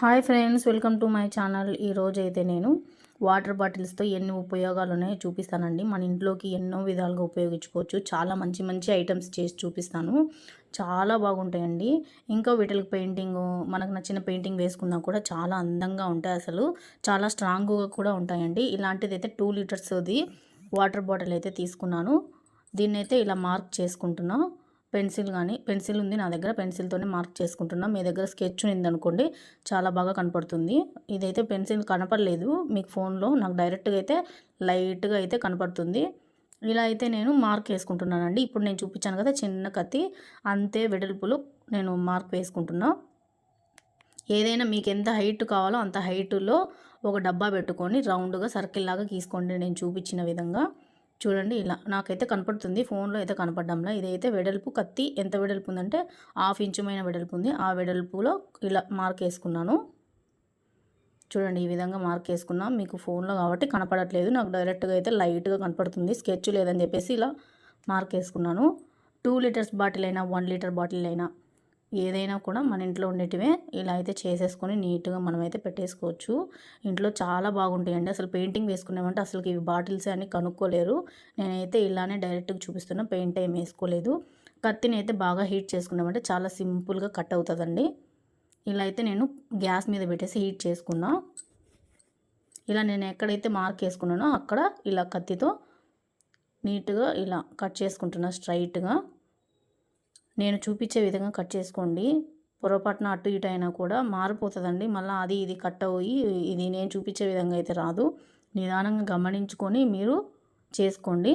Hi friends welcome to my channel. ఈరోజు అయితే నేను వాటర్ బాటిల్స్తో ఎన్ని ఉపయోగాలు ఉన్నాయో చూపిస్తానండి. మన ఇంట్లోకి ఎన్నో విధాలుగా ఉపయోగించుకోవచ్చు. చాలా మంచి మంచి ఐటమ్స్ చేసి చూపిస్తాను. చాలా బాగుంటాయండి. ఇంకా వీటికి పెయింటింగ్ మనకు నచ్చిన పెయింటింగ్ వేసుకున్నా కూడా చాలా అందంగా ఉంటాయి అసలు. చాలా స్ట్రాంగ్గా కూడా ఉంటాయండి. ఇలాంటిది అయితే టూ లీటర్స్ది వాటర్ బాటిల్ అయితే తీసుకున్నాను. దీన్నైతే ఇలా మార్క్ చేసుకుంటున్నాను పెన్సిల్ కానీ పెన్సిల్ ఉంది నా దగ్గర. పెన్సిల్తోనే మార్క్ చేసుకుంటున్నా. మీ దగ్గర స్కెచ్ ఉంది అనుకోండి చాలా బాగా కనపడుతుంది. ఇదైతే పెన్సిల్ కనపడలేదు. మీకు ఫోన్లో నాకు డైరెక్ట్గా అయితే లైట్గా అయితే కనపడుతుంది. ఇలా అయితే నేను మార్క్ వేసుకుంటున్నానండి. ఇప్పుడు నేను చూపించాను కదా చిన్న కత్తి. అంతే వెడల్పులు నేను మార్క్ వేసుకుంటున్నా. ఏదైనా మీకు ఎంత హైట్ కావాలో అంత హైట్లో ఒక డబ్బా పెట్టుకొని రౌండ్గా సర్కిల్ లాగా గీసుకోండి నేను చూపించిన విధంగా. చూడండి ఇలా నాకైతే కనపడుతుంది. ఫోన్లో అయితే కనపడడంలా. ఇదైతే వెడల్పు కత్తి. ఎంత వెడల్పు ఉందంటే హాఫ్ ఇంచుమైన వెడల్పు ఉంది ఆ వెడల్పులో ఇలా మార్క్ వేసుకున్నాను. చూడండి ఈ విధంగా మార్క్ వేసుకున్నాం. మీకు ఫోన్లో కాబట్టి కనపడట్లేదు. నాకు డైరెక్ట్గా అయితే లైట్గా కనపడుతుంది. స్కెచ్ లేదని చెప్పేసి ఇలా మార్క్ వేసుకున్నాను. టూ లీటర్స్ బాటిల్ అయినా వన్ లీటర్ బాటిల్ అయినా ఏదైనా కూడా మన ఇంట్లో ఉండేటివే ఇలా అయితే చేసేసుకొని నీట్గా మనమైతే పెట్టేసుకోవచ్చు. ఇంట్లో చాలా బాగుంటాయండి. అసలు పెయింటింగ్ వేసుకున్నామంటే అసలు ఇవి బాటిల్స్ అని కనుక్కోలేరు. నేనైతే ఇలానే డైరెక్ట్గా చూపిస్తున్నా పెయింట్ ఏం వేసుకోలేదు. కత్తిని అయితే బాగా హీట్ చేసుకున్నామంటే చాలా సింపుల్గా కట్ అవుతుందండి. ఇలా అయితే నేను గ్యాస్ మీద పెట్టేసి హీట్ చేసుకున్నా. ఇలా నేను ఎక్కడైతే మార్క్ వేసుకున్నానో అక్కడ ఇలా కత్తితో నీట్గా ఇలా కట్ చేసుకుంటున్నా స్ట్రైట్గా. నేను చూపించే విధంగా కట్ చేసుకోండి. పొరపాటున అటు ఇటు అయినా కూడా మారిపోతుందండి. మళ్ళీ అది ఇది కట్ అయ్యి ఇది నేను చూపించే విధంగా అయితే రాదు. నిదానంగా గమనించుకొని మీరు చేసుకోండి.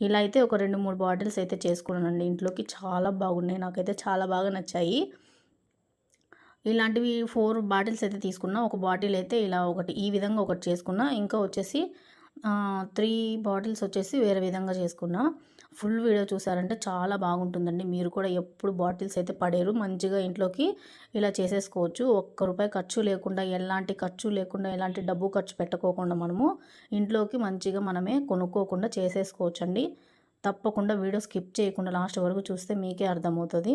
ఇలా అయితే ఒక రెండు మూడు బాటిల్స్ అయితే చేసుకున్నానండి. ఇంట్లోకి చాలా బాగున్నాయి. నాకైతే చాలా బాగా నచ్చాయి. ఇలాంటివి ఫోర్ బాటిల్స్ అయితే తీసుకున్నా. ఒక బాటిల్ అయితే ఇలా ఒకటి ఈ విధంగా ఒకటి చేసుకున్నా. ఇంకా వచ్చేసి త్రీ బాటిల్స్ వచ్చేసి వేరే విధంగా చేసుకున్నా. ఫుల్ వీడియో చూసారంటే చాలా బాగుంటుందండి. మీరు కూడా ఎప్పుడు బాటిల్స్ అయితే పడేరు మంచిగా ఇంట్లోకి ఇలా చేసేసుకోవచ్చు. ఒక్క రూపాయి ఖర్చు లేకుండా ఎలాంటి ఖర్చు లేకుండా ఎలాంటి డబ్బు ఖర్చు పెట్టుకోకుండా మనము ఇంట్లోకి మంచిగా మనమే కొనుక్కోకుండా చేసేసుకోవచ్చు అండి తప్పకుండా వీడియో స్కిప్ చేయకుండా లాస్ట్ వరకు చూస్తే మీకే అర్థమవుతుంది.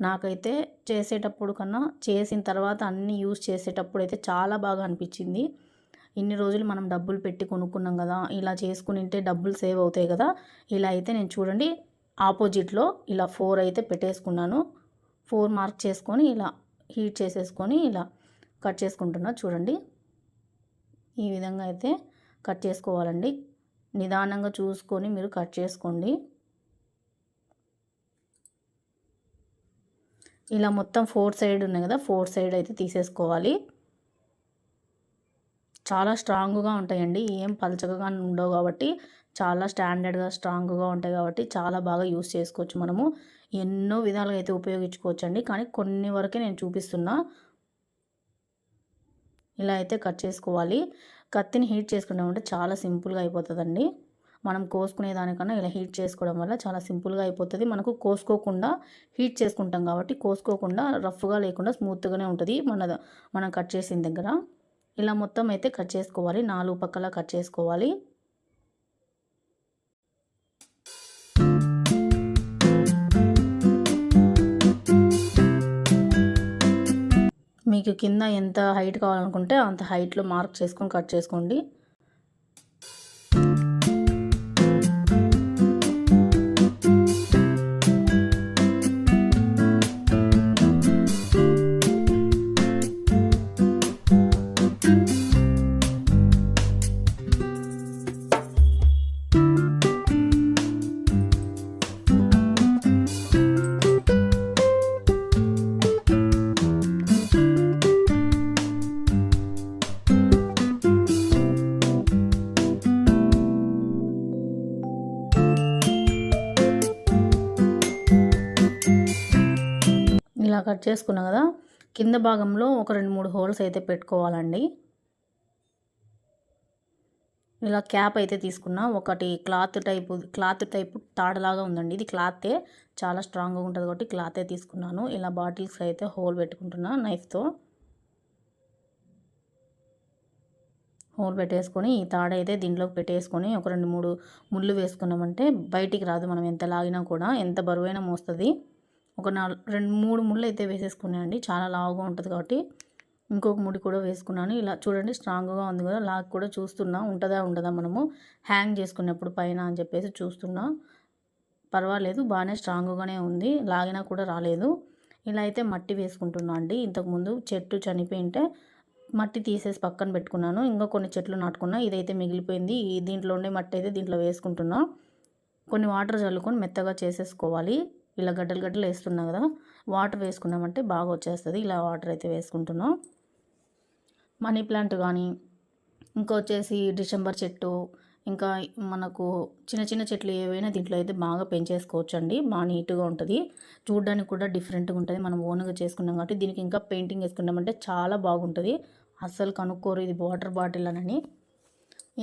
నాకైతే చేసేటప్పుడు కన్నా చేసిన తర్వాత అన్నీ యూజ్ చేసేటప్పుడు అయితే చాలా బాగా అనిపించింది. ఇన్ని రోజులు మనం డబ్బులు పెట్టి కొనుక్కున్నాం కదా ఇలా చేసుకునింటే డబ్బులు సేవ్ అవుతాయి కదా ఇలా అయితే నేను చూడండి ఆపోజిట్లో ఇలా ఫోర్ అయితే పెట్టేసుకున్నాను. ఫోర్ మార్క్ చేసుకొని ఇలా హీట్ చేసేసుకొని ఇలా కట్ చేసుకుంటున్నా చూడండి. ఈ విధంగా అయితే కట్ చేసుకోవాలండి. నిదానంగా చూసుకొని మీరు కట్ చేసుకోండి. ఇలా మొత్తం ఫోర్ సైడ్ ఉన్నాయి కదా ఫోర్ సైడ్ అయితే తీసేసుకోవాలి. చాలా స్ట్రాంగ్గా ఉంటాయండి. ఏం పలచగా ఉండవు కాబట్టి చాలా స్టాండర్డ్గా స్ట్రాంగ్గా ఉంటాయి కాబట్టి చాలా బాగా యూస్ చేసుకోవచ్చు మనము. ఎన్నో విధాలుగా అయితే ఉపయోగించుకోవచ్చు అండి కానీ కొన్ని వరకే నేను చూపిస్తున్నా. ఇలా అయితే కట్ చేసుకోవాలి. కత్తిని హీట్ చేసుకున్నామంటే చాలా సింపుల్గా అయిపోతుందండి. మనం కోసుకునే దానికన్నా ఇలా హీట్ చేసుకోవడం వల్ల చాలా సింపుల్గా అయిపోతుంది. మనకు కోసుకోకుండా హీట్ చేసుకుంటాం కాబట్టి కోసుకోకుండా రఫ్గా లేకుండా స్మూత్గానే ఉంటుంది. మన మనం కట్ చేసిన దగ్గర. ఇలా మొత్తం అయితే కట్ చేసుకోవాలి. నాలుగు పక్కల కట్ చేసుకోవాలి. మీకు కింద ఎంత హైట్ కావాలనుకుంటే అంత హైట్లో మార్క్ చేసుకొని కట్ చేసుకోండి. కట్ చేసుకున్నాం కదా కింద భాగంలో ఒక రెండు మూడు హోల్స్ అయితే పెట్టుకోవాలండి. ఇలా క్యాప్ అయితే తీసుకున్నా ఒకటి క్లాత్ టైపు క్లాత్ టైపు తాడలాగా ఉందండి. ఇది క్లాతే చాలా స్ట్రాంగ్గా ఉంటుంది కాబట్టి క్లాతే తీసుకున్నాను. ఇలా బాటిల్స్ అయితే హోల్ పెట్టుకుంటున్నా నైఫ్తో హోల్ పెట్టేసుకొని ఈ తాడ అయితే దీంట్లోకి పెట్టేసుకొని ఒక రెండు మూడు ముళ్ళు వేసుకున్నామంటే బయటికి రాదు మనం ఎంత లాగినా కూడా. ఎంత బరువైనా మోస్తుంది. ఒక నాలుగు రెండు మూడు ముళ్ళు అయితే వేసేసుకున్నానండి. చాలా లావుగా ఉంటుంది కాబట్టి ఇంకొక ముడి కూడా వేసుకున్నాను. ఇలా చూడండి స్ట్రాంగ్గా ఉంది కదా లాక్ కూడా చూస్తున్నా. ఉంటుందా ఉండదా మనము హ్యాంగ్ చేసుకున్నప్పుడు పైన అని చెప్పేసి చూస్తున్నా. పర్వాలేదు బాగానే స్ట్రాంగ్గానే ఉంది. లాగినా కూడా రాలేదు. ఇలా అయితే మట్టి వేసుకుంటున్నా అండి. ఇంతకుముందు చెట్టు చనిపోయింటే మట్టి తీసేసి పక్కన పెట్టుకున్నాను. ఇంకా కొన్ని చెట్లు నాటుకున్నా. ఇదైతే మిగిలిపోయింది. ఈ దీంట్లో ఉండే మట్టి అయితే దీంట్లో వేసుకుంటున్నా. కొన్ని వాటర్ చల్లుకొని మెత్తగా చేసేసుకోవాలి. ఇలా గడ్డలు గడ్డలు వేస్తున్నా కదా వాటర్ వేసుకున్నామంటే బాగా వచ్చేస్తుంది. ఇలా వాటర్ అయితే వేసుకుంటున్నాం. మనీ ప్లాంట్ కానీ ఇంకా వచ్చేసి డిసెంబర్ చెట్టు ఇంకా మనకు చిన్న చిన్న చెట్లు ఏవైనా దీంట్లో అయితే బాగా పెంచేసుకోవచ్చు అండి బాగా నీట్గా ఉంటుంది. చూడడానికి కూడా డిఫరెంట్గా ఉంటుంది. మనం ఓన్గా చేసుకున్నాం కాబట్టి దీనికి ఇంకా పెయింటింగ్ వేసుకున్నామంటే చాలా బాగుంటుంది. అస్సలు కనుక్కోరు ఇది వాటర్ బాటిల్ అని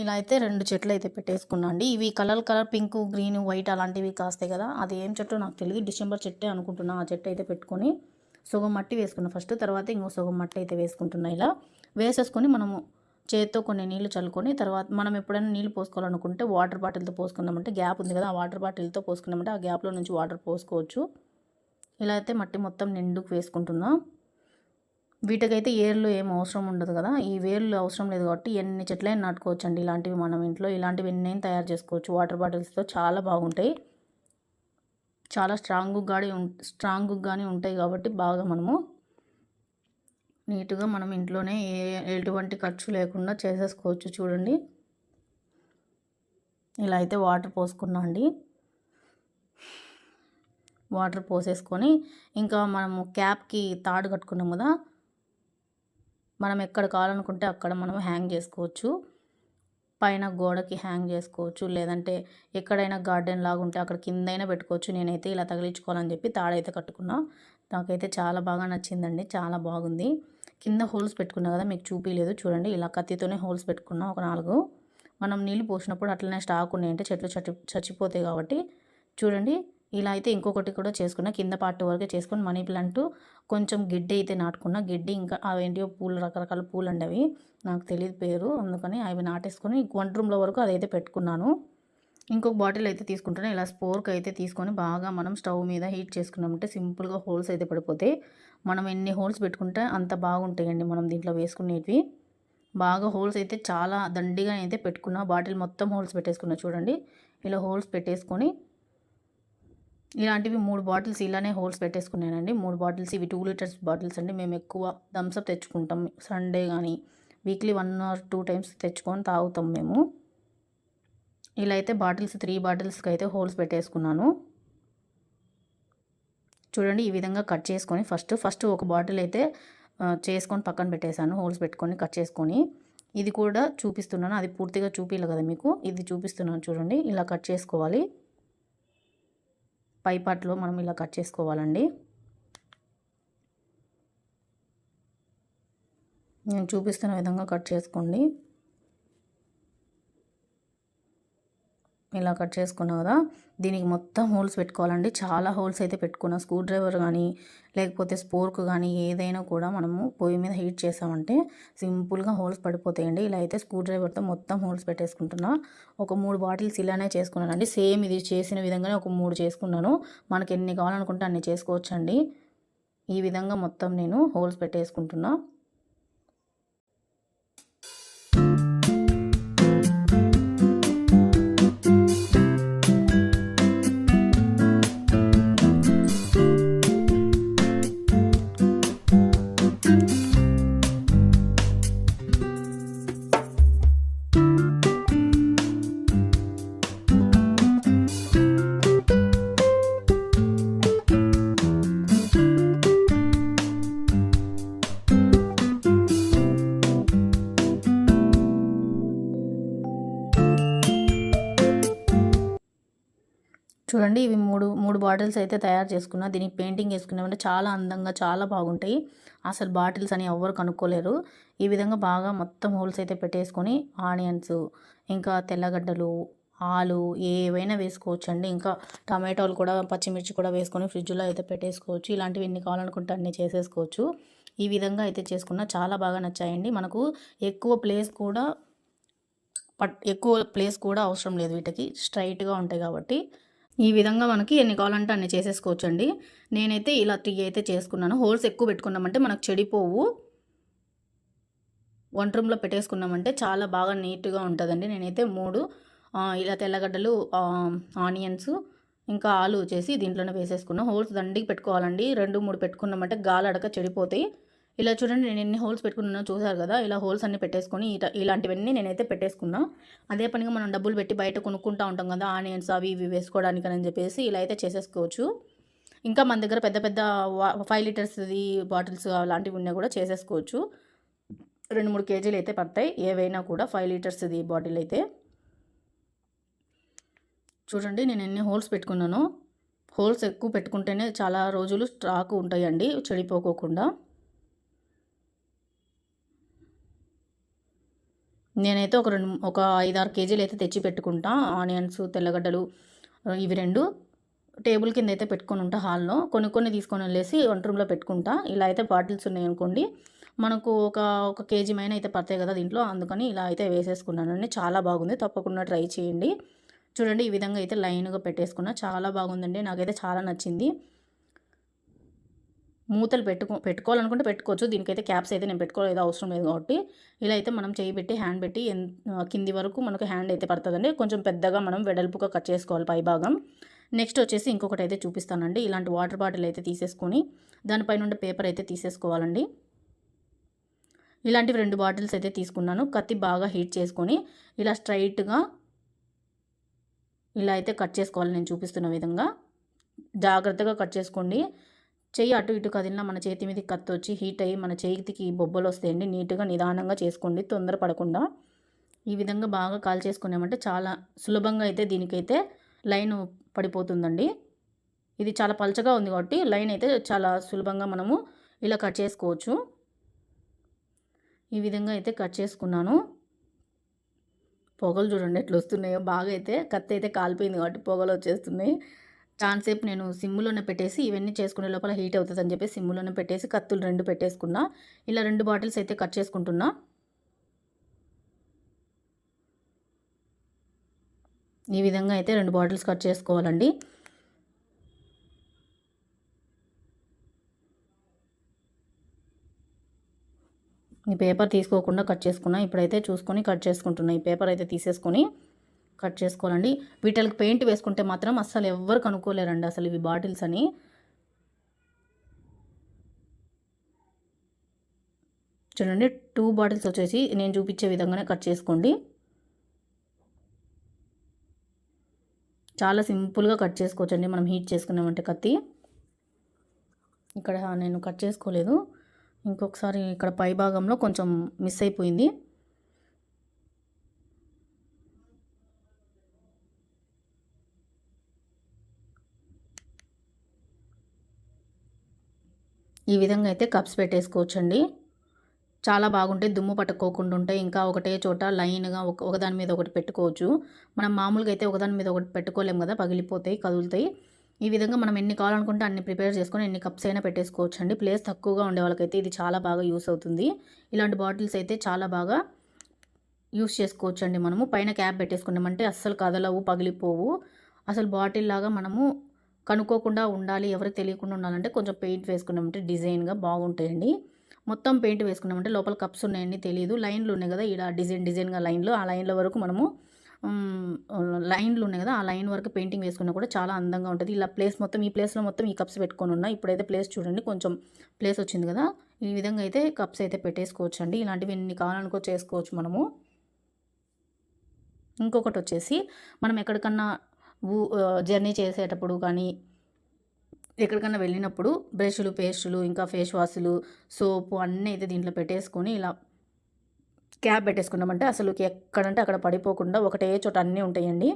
ఇలా అయితే రెండు చెట్లు అయితే పెట్టేసుకున్నా అండి. ఇవి colour colour pink green white అలాంటివి కాస్తాయి కదా. అది ఏం చెట్టు నాకు తెలియదు. డిసెంబర్ చెట్టే అనుకుంటున్నా. ఆ చెట్టు అయితే పెట్టుకొని సగం మట్టి వేసుకున్నా. ఫస్ట్ తర్వాత ఇంకో సగం మట్టి అయితే వేసుకుంటున్నా ఇలా. వేసేసుకొని మనము చేతితో కొన్ని నీళ్ళు చల్లుకొని తర్వాత మనం ఎప్పుడైనా నీళ్ళు పోసుకోవాలనుకుంటే వాటర్ బాటిల్తో పోసుకున్నామంటే గ్యాప్ ఉంది కదా. ఆ వాటర్ బాటిల్తో పోసుకున్నామంటే ఆ గ్యాప్లో నుంచి వాటర్ పోసుకోవచ్చు. ఇలా అయితే మట్టి మొత్తం నిండుకు వేసుకుంటున్నాం. వీటికైతే ఏర్లు ఏం అవసరం ఉండదు కదా. ఈ వేర్లు అవసరం లేదు కాబట్టి ఎన్ని చెట్లైనా నాటుకోవచ్చు అండి ఇలాంటివి మనం ఇంట్లో ఇలాంటివి ఎన్ని తయారు చేసుకోవచ్చు. వాటర్ బాటిల్స్తో చాలా బాగుంటాయి. చాలా స్ట్రాంగ్ కానీ స్ట్రాంగ్ కానీ ఉంటాయి కాబట్టి బాగా మనము నీట్గా మనం ఇంట్లోనే ఏ ఎటువంటి ఖర్చు లేకుండా చేసేసుకోవచ్చు చూడండి. ఇలా అయితే వాటర్ పోసుకున్నా అండి. వాటర్ పోసేసుకొని ఇంకా మనము క్యాప్కి తాడు కట్టుకున్నాం కదా. మనం ఎక్కడ కావాలనుకుంటే అక్కడ మనం హ్యాంగ్ చేసుకోవచ్చు. పైన గోడకి హ్యాంగ్ చేసుకోవచ్చు. లేదంటే ఎక్కడైనా గార్డెన్ లాగా ఉంటే అక్కడ కిందైనా పెట్టుకోవచ్చు. నేనైతే ఇలా తగిలించుకోవాలని చెప్పి తాడైతే కట్టుకున్నా. నాకైతే చాలా బాగా నచ్చిందండి. చాలా బాగుంది. కింద హోల్స్ పెట్టుకున్నా కదా మీకు చూపించలేదు చూడండి ఇలా కత్తితోనే హోల్స్ పెట్టుకున్నా ఒక నాలుగు. మనం నీళ్ళు పోసినప్పుడు అట్లనే స్టాక్ ఉన్నాయంటే చెట్లు చచ్చి చచ్చిపోతాయి కాబట్టి. చూడండి ఇలా అయితే ఇంకొకటి కూడా చేసుకున్నా. కింద పార్ట్ వరకే చేసుకుని మనీ ప్లాంట్ కొంచెం గిడ్డి అయితే నాటుకున్నా. గిడ్డి ఇంకా అవేంటియో పూలు రకరకాల పూలు అండి అవి నాకు తెలియదు పేరు. అందుకని అవి నాటేసుకొని వంట రూమ్లో వరకు అదైతే పెట్టుకున్నాను. ఇంకొక బాటిల్ అయితే తీసుకుంటాను ఇలా స్పోర్క్ అయితే తీసుకొని బాగా మనం స్టవ్ మీద హీట్ చేసుకున్నామంటే సింపుల్గా హోల్స్ అయితే పడిపోతాయి. మనం ఎన్ని హోల్స్ పెట్టుకుంటే అంత బాగుంటాయండి మనం దీంట్లో వేసుకునేవి బాగా హోల్స్ అయితే చాలా దండిగా అయితే పెట్టుకున్నా. బాటిల్ మొత్తం హోల్స్ పెట్టేసుకున్నా చూడండి. ఇలా హోల్స్ పెట్టేసుకొని ఇలాంటివి మూడు బాటిల్స్ ఇలానే హోల్స్ పెట్టేసుకున్నానండి. మూడు బాటిల్స్ ఇవి టూ లీటర్స్ బాటిల్స్ అండి. మేము ఎక్కువ థమ్స్అప్ తెచ్చుకుంటాం. సండే కానీ weekly one or two times తెచ్చుకొని తాగుతాం మేము. ఇలా అయితే బాటిల్స్ త్రీ బాటిల్స్కి అయితే హోల్స్ పెట్టేసుకున్నాను. చూడండి ఈ విధంగా కట్ చేసుకొని ఫస్ట్ ఫస్ట్ ఒక బాటిల్ అయితే చేసుకొని పక్కన పెట్టేశాను. హోల్స్ పెట్టుకొని కట్ చేసుకొని. ఇది కూడా చూపిస్తున్నాను. అది పూర్తిగా చూపించలేదు కదా మీకు? ఇది చూపిస్తున్నాను చూడండి. ఇలా కట్ చేసుకోవాలి. పై పార్ట్లో మనం ఇలా కట్ చేసుకోవాలండి. నేను చూపిస్తున్న విధంగా కట్ చేసుకోండి. ఇలా కట్ చేసుకున్నా కదా దీనికి మొత్తం హోల్స్ పెట్టుకోవాలండి. చాలా హోల్స్ అయితే పెట్టుకున్నా. స్క్రూ డ్రైవర్ కానీ లేకపోతే స్పోర్క్ కానీ ఏదైనా కూడా మనము పొయ్యి మీద హీట్ చేసామంటే సింపుల్గా హోల్స్ పడిపోతాయండి. ఇలా అయితే స్క్రూ డ్రైవర్తో మొత్తం హోల్స్ పెట్టేసుకుంటున్నా. ఒక మూడు బాటిల్స్ ఇలానే చేసుకున్నానండి. సేమ్ ఇది చేసిన విధంగానే ఒక మూడు చేసుకున్నాను. మనకి ఎన్ని కావాలనుకుంటే అన్ని చేసుకోవచ్చండి. ఈ విధంగా మొత్తం నేను హోల్స్ పెట్టేసుకుంటున్నాను బాటిల్స్ అయితే తయారు చేసుకున్నా దీనికి పెయింటింగ్ వేసుకున్నామంటే చాలా అందంగా చాలా బాగుంటాయి. అసలు బాటిల్స్ అని ఎవరు కనుక్కోలేరు. ఈ విధంగా బాగా మొత్తం హోల్స్ అయితే పెట్టేసుకొని ఆనియన్స్ ఇంకా తెల్లగడ్డలు ఆలు ఏవైనా వేసుకోవచ్చు అండి ఇంకా టమాటోలు కూడా పచ్చిమిర్చి కూడా వేసుకొని ఫ్రిడ్జ్లో అయితే పెట్టేసుకోవచ్చు. ఇలాంటివి ఎన్ని కావాలనుకుంటే అన్నీ చేసేసుకోవచ్చు. ఈ విధంగా అయితే చేసుకున్న చాలా బాగా నచ్చాయండి. మనకు ఎక్కువ ప్లేస్ కూడా పట్ ఎక్కువ ప్లేస్ కూడా అవసరం లేదు వీటికి. స్ట్రైట్గా ఉంటాయి కాబట్టి. ఈ విధంగా మనకి ఎన్ని కావాలంటే అన్ని చేసేసుకోవచ్చండి. నేనైతే ఇలా త్రీ అయితే చేసుకున్నాను. హోల్స్ ఎక్కువ పెట్టుకున్నామంటే మనకు చెడిపోవు వంట రూమ్లో పెట్టేసుకున్నామంటే చాలా బాగా నీట్గా ఉంటుందండి. నేనైతే మూడు ఇలా తెల్లగడ్డలు ఆనియన్స్ ఇంకా ఆలు వచ్చేసి దీంట్లోనే వేసేసుకున్నాం. హోల్స్ దండికి పెట్టుకోవాలండి. రెండు మూడు పెట్టుకున్నామంటే గాలి అడక చెడిపోతాయి. ఇలా చూడండి నేను ఎన్ని హోల్స్ పెట్టుకున్నానో చూసారు కదా? ఇలా హోల్స్ అన్ని పెట్టేసుకొని ఇలాంటివన్నీ నేనైతే పెట్టేసుకున్నా. అదే పనిగా మనం డబ్బులు పెట్టి బయట కొనుక్కుంటా ఉంటాం కదా ఆనియన్స్ అవి ఇవి వేసుకోవడానికి అని చెప్పేసి ఇలా అయితే చేసేసుకోవచ్చు. ఇంకా మన దగ్గర పెద్ద పెద్ద ఫైవ్ లీటర్స్ది బాటిల్స్ అలాంటివి ఉన్నా కూడా చేసేసుకోవచ్చు. రెండు మూడు కేజీలు అయితే పడతాయి. ఏవైనా కూడా ఫైవ్ లీటర్స్ది బాటిల్ అయితే. చూడండి నేను ఎన్ని హోల్స్ పెట్టుకున్నాను. హోల్స్ ఎక్కువ పెట్టుకుంటేనే చాలా రోజులు స్టాక్ ఉంటాయండి చెడిపోకోకుండా. నేనైతే ఒక రెండు ఒక ఐదారు కేజీలు అయితే తెచ్చి పెట్టుకుంటా. ఆనియన్స్ తెల్లగడ్డలు ఇవి రెండు టేబుల్ కింద అయితే పెట్టుకొని ఉంటా హాల్లో. కొన్ని కొన్ని తీసుకొని వెళ్ళేసి వంట రూమ్లో పెట్టుకుంటా. ఇలా అయితే బాటిల్స్ ఉన్నాయి అనుకోండి మనకు ఒక ఒక కేజీ మైన అయితే పడతాయి కదా దీంట్లో. అందుకని ఇలా అయితే వేసేసుకున్నానండి చాలా బాగుంది. తప్పకుండా ట్రై చేయండి. చూడండి ఈ విధంగా అయితే లైన్గా పెట్టేసుకున్నా చాలా బాగుందండి. నాకైతే చాలా నచ్చింది. మూతలు పెట్టుకో పెట్టుకోవాలనుకుంటే పెట్టుకోవచ్చు. దీనికైతే క్యాప్స్ అయితే నేను పెట్టుకోలేదు అవసరం లేదు కాబట్టి. ఇలా అయితే మనం చేయి పెట్టి హ్యాండ్ పెట్టి కింది వరకు మనకు హ్యాండ్ అయితే పడుతుందండి. కొంచెం పెద్దగా మనం వెడల్పుగా కట్ చేసుకోవాలి పై భాగం. నెక్స్ట్ వచ్చేసి ఇంకొకటి అయితే చూపిస్తానండి. ఇలాంటి వాటర్ బాటిల్ అయితే తీసేసుకొని దానిపైన ఉండే పేపర్ అయితే తీసేసుకోవాలండి. ఇలాంటివి రెండు బాటిల్స్ అయితే తీసుకున్నాను. కత్తి బాగా హీట్ చేసుకొని ఇలా స్ట్రైట్గా ఇలా అయితే కట్ చేసుకోవాలి నేను చూపిస్తున్న విధంగా. జాగ్రత్తగా కట్ చేసుకోండి. చెయ్యి అటు ఇటు కదిలినా మన చేతి మీద కత్తి వచ్చి హీట్ అయ్యి మన చేతికి బొబ్బలు వస్తాయండి నీట్గా నిదానంగా చేసుకోండి. తొందర పడకుండా ఈ విధంగా బాగా కాల్ చేసుకున్నామంటే చాలా సులభంగా అయితే దీనికైతే లైన్ పడిపోతుందండి. ఇది చాలా పలచగా ఉంది కాబట్టి లైన్ అయితే చాలా సులభంగా మనము ఇలా కట్ చేసుకోవచ్చు. ఈ విధంగా అయితే కట్ చేసుకున్నాను. పొగలు చూడండి ఎట్లా వస్తున్నాయో. బాగా అయితే కత్తి అయితే కాలిపోయింది కాబట్టి పొగలు వచ్చేస్తున్నాయి. చాలాసేపు నేను సిమ్లోనే పెట్టేసి ఇవన్నీ చేసుకునే లోపల హీట్ అవుతుంది అని చెప్పి సిమ్లోనే పెట్టేసి కత్తులు రెండు పెట్టేసుకున్నా. ఇలా రెండు బాటిల్స్ అయితే కట్ చేసుకుంటున్నా. ఈ విధంగా అయితే రెండు బాటిల్స్ కట్ చేసుకోవాలండి. ఈ పేపర్ తీసుకోకుండా కట్ చేసుకున్నా. ఇప్పుడైతే చూసుకొని కట్ చేసుకుంటున్నా. ఈ పేపర్ అయితే తీసేసుకొని కట్ చేసుకోవాలండి. వీటికి పెయింట్ వేసుకుంటే మాత్రం అస్సలు ఎవ్వరు కనుక్కోలేరండి అసలు ఇవి బాటిల్స్ అని. చూడండి టూ బాటిల్స్ వచ్చేసి నేను చూపించే విధంగానే కట్ చేసుకోండి. చాలా సింపుల్గా కట్ చేసుకోవచ్చండి. మనం హీట్ చేసుకున్నామంటే కత్తి. ఇక్కడ నేను కట్ చేసుకోలేదు. ఇంకొకసారి ఇక్కడ పై భాగంలో కొంచెం మిస్ అయిపోయింది. ఈ విధంగా అయితే కప్స్ పెట్టేసుకోవచ్చండి. చాలా బాగుంటాయి. దుమ్ము పట్టుకోకుండా ఉంటాయి. ఇంకా ఒకటే చోట లైన్గా ఒక ఒకదాని మీద ఒకటి పెట్టుకోవచ్చు. మనం మామూలుగా అయితే ఒకదాని మీద ఒకటి పెట్టుకోలేము కదా. పగిలిపోతాయి కదులుతాయి. ఈ విధంగా మనం ఎన్ని కావాలనుకుంటే అన్ని ప్రిపేర్ చేసుకొని ఎన్ని కప్స్ అయినా పెట్టేసుకోవచ్చు అండి ప్లేస్ తక్కువగా ఉండే వాళ్ళకైతే ఇది చాలా బాగా యూస్ అవుతుంది. ఇలాంటి బాటిల్స్ అయితే చాలా బాగా యూస్ చేసుకోవచ్చు అండి మనము. పైన క్యాప్ పెట్టేసుకున్నామంటే అస్సలు కదలవు పగిలిపోవు. అసలు బాటిల్ లాగా మనము కనుక్కోకుండా ఉండాలి ఎవరికి తెలియకుండా ఉండాలంటే కొంచెం పెయింట్ వేసుకున్నామంటే డిజైన్గా బాగుంటాయండి. మొత్తం పెయింట్ వేసుకున్నామంటే లోపల కప్స్ ఉన్నాయండి తెలియదు లైన్లు ఉన్నాయి కదా ఇలా డిజైన్ డిజైన్గా లైన్లు ఆ లైన్ల వరకు మనము లైన్లు ఉన్నాయి కదా ఆ లైన్ వరకు పెయింటింగ్ వేసుకున్నా కూడా చాలా అందంగా ఉంటుంది. ఇలా ప్లేస్ మొత్తం ఈ ప్లేస్లో మొత్తం ఈ కప్స్ పెట్టుకొని ఉన్నా ఇప్పుడైతే ప్లేస్ చూడండి కొంచెం ప్లేస్ వచ్చింది కదా ఈ విధంగా అయితే కప్స్ అయితే పెట్టేసుకోవచ్చు అండి ఇలాంటివి ఎన్ని కావాలనుకో చేసుకోవచ్చు మనము. ఇంకొకటి వచ్చేసి మనం ఎక్కడికన్నా ఊ- జర్నీ చేసేటప్పుడు కానీ ఎక్కడికైనా వెళ్ళినప్పుడు బ్రష్లు పేస్టులు ఇంకా ఫేస్ వాష్లు సోపు అన్నీ అయితే దీంట్లో పెట్టేసుకొని ఇలా క్యాప్ పెట్టేసుకున్నామంటే అసలు ఎక్కడంటే అక్కడ పడిపోకుండా ఒకటే చోట అన్నీ ఉంటాయండి.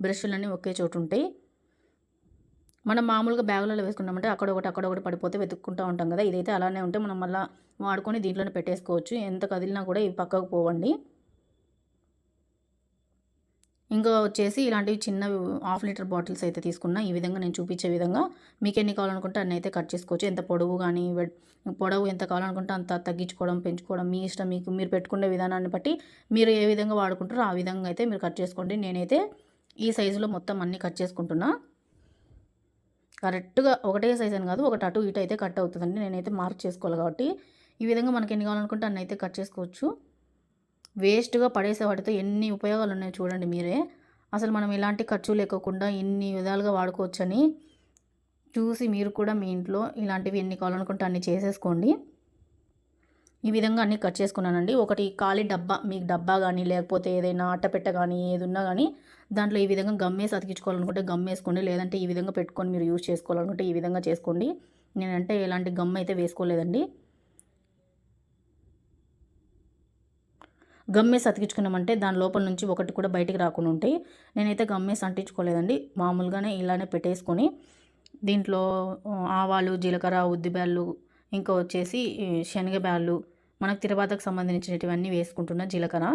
బ్రష్లన్నీ ఒకే చోటు ఉంటాయి. మనం మామూలుగా బ్యాగులలో వేసుకున్నామంటే అక్కడ ఒకటి అక్కడ ఒకటి పడిపోతే వెతుక్కుంటూ ఉంటాం కదా. ఇదైతే అలానే ఉంటే మనం మళ్ళీ వాడుకొని దీంట్లోనే పెట్టేసుకోవచ్చు. ఎంత కదిలినా కూడా ఇవి పక్కకు పోవండి. ఇంకా వచ్చేసి ఇలాంటివి చిన్నవి హాఫ్ లీటర్ బాటిల్స్ అయితే తీసుకున్నా. ఈ విధంగా నేను చూపించే విధంగా మీకు ఎన్ని కావాలనుకుంటే అన్ని అయితే కట్ చేసుకోవచ్చు. ఎంత పొడవు కానీ పొడవు ఎంత కావాలనుకుంటే అంత తగ్గించుకోవడం పెంచుకోవడం మీ ఇష్టం. మీకు మీరు పెట్టుకునే విధానాన్ని బట్టి మీరు ఏ విధంగా వాడుకుంటారో ఆ విధంగా అయితే మీరు కట్ చేసుకోండి. నేనైతే ఈ సైజులో మొత్తం అన్నీ కట్ చేసుకుంటున్నా. కరెక్ట్గా ఒకటే సైజ్ అని కాదు ఒకటి అటు ఇటు అయితే కట్ అవుతుందండి. నేనైతే మార్క్ చేసుకోవాలి కాబట్టి ఈ విధంగా మనకి ఎన్ని కావాలనుకుంటే అన్ని అయితే కట్ చేసుకోవచ్చు. వేస్ట్గా పడేసే వాటితో ఎన్ని ఉపయోగాలు ఉన్నాయో చూడండి మీరే. అసలు మనం ఎలాంటి ఖర్చు లేకోకుండా ఎన్ని విధాలుగా వాడుకోవచ్చని చూసి మీరు కూడా మీ ఇంట్లో ఇలాంటివి ఎన్ని కావాలనుకుంటే అన్ని చేసేసుకోండి. ఈ విధంగా అన్నీ కట్ చేసుకున్నానండి. ఒకటి ఖాళీ డబ్బా మీకు డబ్బా కానీ లేకపోతే ఏదైనా అట్టపెట్ట కానీ ఏది ఉన్నా కానీ దాంట్లో ఈ విధంగా గమ్మేసి అతికించుకోవాలనుకుంటే గమ్మేసుకోండి లేదంటే ఈ విధంగా పెట్టుకొని మీరు యూజ్ చేసుకోవాలనుకుంటే ఈ విధంగా చేసుకోండి. నేనంటే ఎలాంటి గమ్ అయితే వేసుకోలేదండి. గమ్మేసి అతికించుకున్నామంటే దాని లోపల నుంచి ఒకటి కూడా బయటికి రాకుండా ఉంటాయి. నేనైతే గమ్మేసి అంటించుకోలేదండి. మామూలుగానే ఇలానే పెట్టేసుకొని దీంట్లో ఆవాలు జీలకర్ర ఉద్దిబ్యాళ్ళు ఇంకా వచ్చేసి శనగ బ్యాళ్ళు మనకు తిరువాతకు సంబంధించినటువన్నీ వేసుకుంటున్న జీలకర్ర.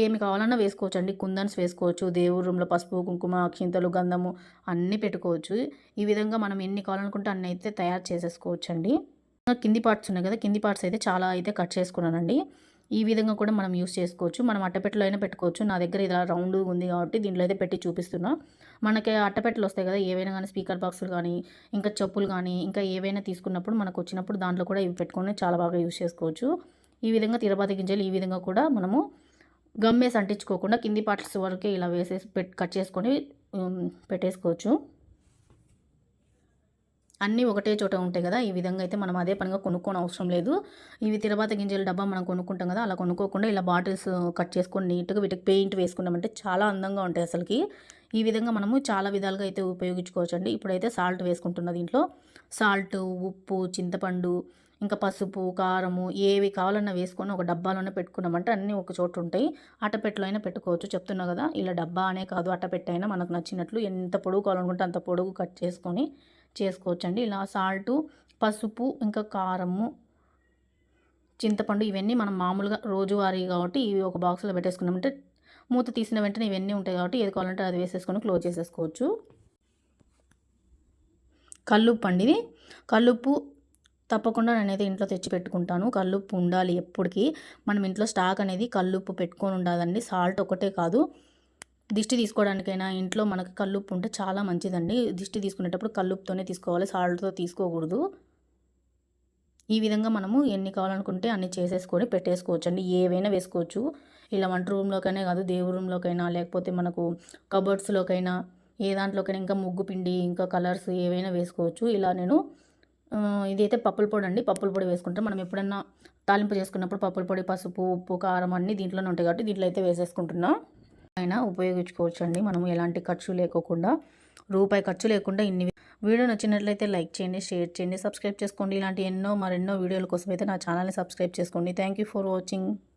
ఏమి కావాలన్నా వేసుకోవచ్చు అండి కుందన్స్ వేసుకోవచ్చు దేవుడి రూమ్లో పసుపు కుంకుమ అక్షింతలు గంధము అన్నీ పెట్టుకోవచ్చు. ఈ విధంగా మనం ఎన్ని కావాలనుకుంటే అన్నీ అయితే తయారు చేసేసుకోవచ్చు అండి కింది పార్ట్స్ ఉన్నాయి కదా కింది పార్ట్స్ అయితే చాలా అయితే కట్ చేసుకున్నానండి. ఈ విధంగా కూడా మనం యూస్ చేసుకోవచ్చు. మనం అట్టపెట్టలో అయినా పెట్టుకోవచ్చు. నా దగ్గర ఇలా రౌండ్ ఉంది కాబట్టి దీంట్లో అయితే పెట్టి చూపిస్తున్నా. మనకి అట్టపెట్టలు వస్తాయి కదా ఏవైనా కానీ స్పీకర్ బాక్సులు కానీ ఇంకా చెప్పులు కానీ ఇంకా ఏవైనా తీసుకున్నప్పుడు మనకు వచ్చినప్పుడు దాంట్లో కూడా ఇవి పెట్టుకొని చాలా బాగా యూస్ చేసుకోవచ్చు. ఈ విధంగా తిరుపతి గింజలు ఈ విధంగా కూడా మనము గమ్మేసి అంటించుకోకుండా కింది పార్ట్స్ వరకే ఇలా వేసేసి పెట్ కట్ చేసుకొని పెట్టేసుకోవచ్చు. అన్నీ ఒకటే చోట ఉంటాయి కదా. ఈ విధంగా అయితే మనం అదే పనిగా కొనుక్కోని అవసరం లేదు. ఇవి తిరబాత గింజల డబ్బా మనం కొనుక్కుంటాం కదా అలా కొనుక్కోకుండా ఇలా బాటిల్స్ కట్ చేసుకొని నీట్గా వీటికి పెయింట్ వేసుకున్నామంటే చాలా అందంగా ఉంటాయి అసలుకి. ఈ విధంగా మనము చాలా విధాలుగా అయితే ఉపయోగించుకోవచ్చు అండి ఇప్పుడైతే సాల్ట్ వేసుకుంటున్న దీంట్లో. సాల్ట్ ఉప్పు చింతపండు ఇంకా పసుపు కారము ఏవి కావాలన్నా వేసుకొని ఒక డబ్బాలోనే పెట్టుకున్నామంటే అన్నీ ఒక చోట ఉంటాయి. అట్టపెట్టలో అయినా పెట్టుకోవచ్చు. చెప్తున్నా కదా ఇలా డబ్బా అనే కాదు. అట్టపెట్టైనా మనకు నచ్చినట్లు ఎంత పొడుగు కావాలనుకుంటే అంత పొడుగు కట్ చేసుకొని చేసుకోవచ్చండి. ఇలా సాల్టు పసుపు ఇంకా కారము చింతపండు ఇవన్నీ మనం మామూలుగా రోజువారీ కాబట్టి ఇవి ఒక బాక్స్లో పెట్టేసుకున్నామంటే మూత తీసిన వెంటనే ఇవన్నీ ఉంటాయి కాబట్టి ఏది కావాలంటే అది వేసేసుకొని క్లోజ్ చేసేసుకోవచ్చు. కల్లుప్పు అండి ఇది. కల్లుప్పు తప్పకుండా నేనైతే ఇంట్లో తెచ్చి పెట్టుకుంటాను. కల్లుప్పు ఉండాలి ఎప్పటికీ. మనం ఇంట్లో స్టాక్ అనేది కల్లుప్పు పెట్టుకొని ఉండాలండి. సాల్ట్ ఒకటే కాదు. దిష్టి తీసుకోవడానికైనా ఇంట్లో మనకు కల్లుప్పు ఉంటే చాలా మంచిదండి. దిష్టి తీసుకునేటప్పుడు కల్లుప్పుతోనే తీసుకోవాలి సాల్ట్తో తీసుకోకూడదు. ఈ విధంగా మనము ఎన్ని కావాలనుకుంటే అన్ని చేసేసుకొని పెట్టేసుకోవచ్చు అండి ఏవైనా వేసుకోవచ్చు. ఇలా వంట రూమ్లోకైనా కాదు దేవుడి రూమ్లోకైనా లేకపోతే మనకు కబర్డ్స్లోకైనా ఏ దాంట్లోకైనా ఇంకా ముగ్గు పిండి ఇంకా కలర్స్ ఏవైనా వేసుకోవచ్చు. ఇలా నేను ఇదైతే పప్పుల పొడి అండి. పప్పుల పొడి వేసుకుంటే మనం ఎప్పుడన్నా తాలింపు చేసుకున్నప్పుడు పప్పుల పొడి పసుపు ఉప్పు కారం అన్నీ దీంట్లోనే ఉంటాయి కాబట్టి దీంట్లో అయితే వేసేసుకుంటున్నాం. అయినా ఉపయోగించుకోవచ్చు అండి మనము ఎలాంటి ఖర్చు లేకోకుండా రూపాయి ఖర్చు లేకుండా ఇన్ని వీడియో నచ్చినట్లయితే లైక్ చేయండి షేర్ చేయండి సబ్స్క్రైబ్ చేసుకోండి. ఇలాంటి ఎన్నో మరెన్నో వీడియోల కోసం అయితే నా ఛానల్ని సబ్స్క్రైబ్ చేసుకోండి. Thank for watching.